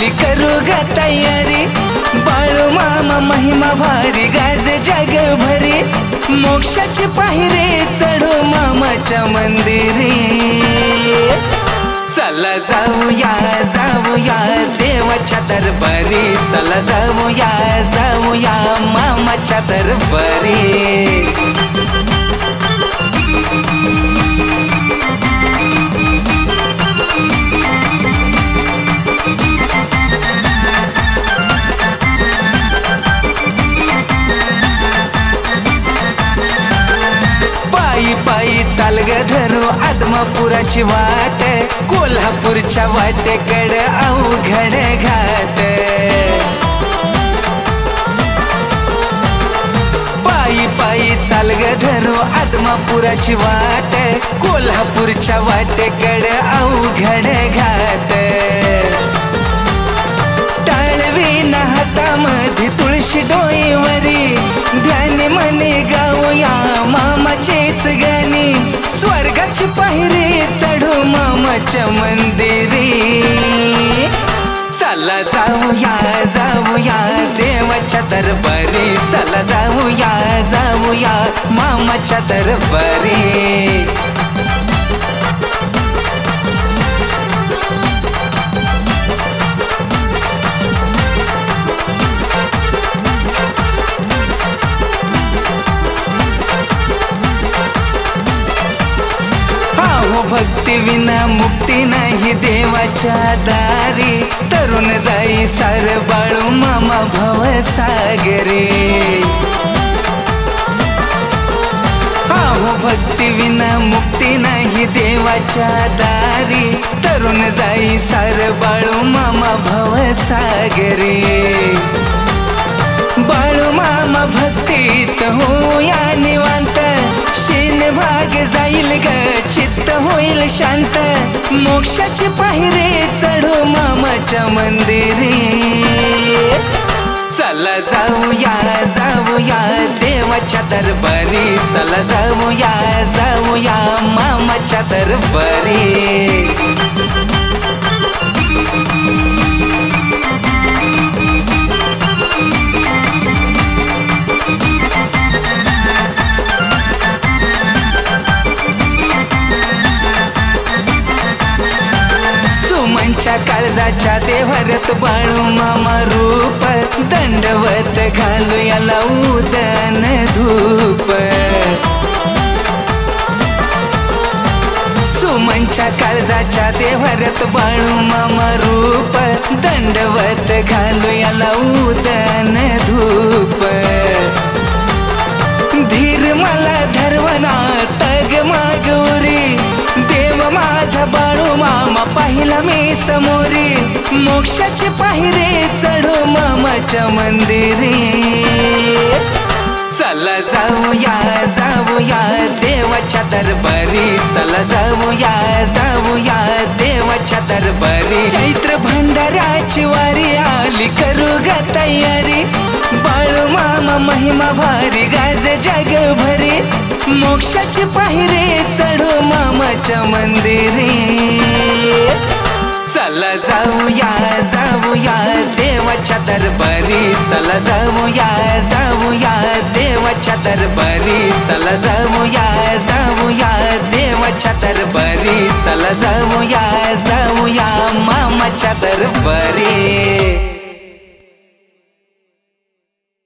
आली करू ग तयारी. बाळू मामा महिमा भारी गाज जग भरी मोक्षाची पायरे चढू मामाच्या मंदिरी. चला जाऊया जाऊया देवाच्या दरबारी. चला जाऊया जाऊया मामाच्या दरबारी. चाल ग धरू आदमापुराची वाट कोल्हापूरच्या वाटेकड अवघड घाट. पायी पायी चाल ग धरू आदमापुराची वाट कोल्हापूरच्या वाटेकड अवघड घाट. मामाच्या मंदिरी. चला जाऊया जाऊया देवाच्या दरबारी. चला जाऊया जाऊया मामाच्या दरबारी. मुक्ती विना मुक्ती नाही देवाच्या दारी. तरुण जाई सार बाळू मामा भव सागरे. हो भक्ती विना मुक्ती नाही देवाच्या दारी. तरुण जाई सार बाळू मामा भव सागरे. बाळू मामा भक्तीत होया निवांत शीन भाग जाईल ग चित्त होईल शांत. मोक्षाची पायरे चढू मामाच्या मंदिरी. चला जाऊया जाऊया देवाच्या दरबारी. चला जाऊया जाऊया मामाच्या दरबारी. सुमनच्या काळजाच्या देवरत बाळू मामा रूप. दंडवत घालू याला उदन धूप. सुमनच्या काळजाच्या देवरत बाळू मामा रूप. दंडवत घालू याला उदन धूप. धीर मला धर्वना तग मागोरी बाळू मामा पाहिला मी समोरी. मोक्षाची पायरे चढू मामाच्या मंदिरी. चला जाऊया जाऊया देवाच्या दरबारी. चला जाऊया जाऊया देवाच्या दरबारी. चैत्र भंडाऱ्याची वारी तयारी बाळू मामा महिमा भारी गाज जग भरी. मोक्षाची पायरे चढू मामाच्या मंदिरी. चला जाऊया जाऊया देवाच्या दरबारी. चला जाऊया जाऊया देवाच्या दरबारी. चला जाऊया जाऊया देवाच्या दरबारी. चला जाऊया जाऊया मामाच्या दरबारी.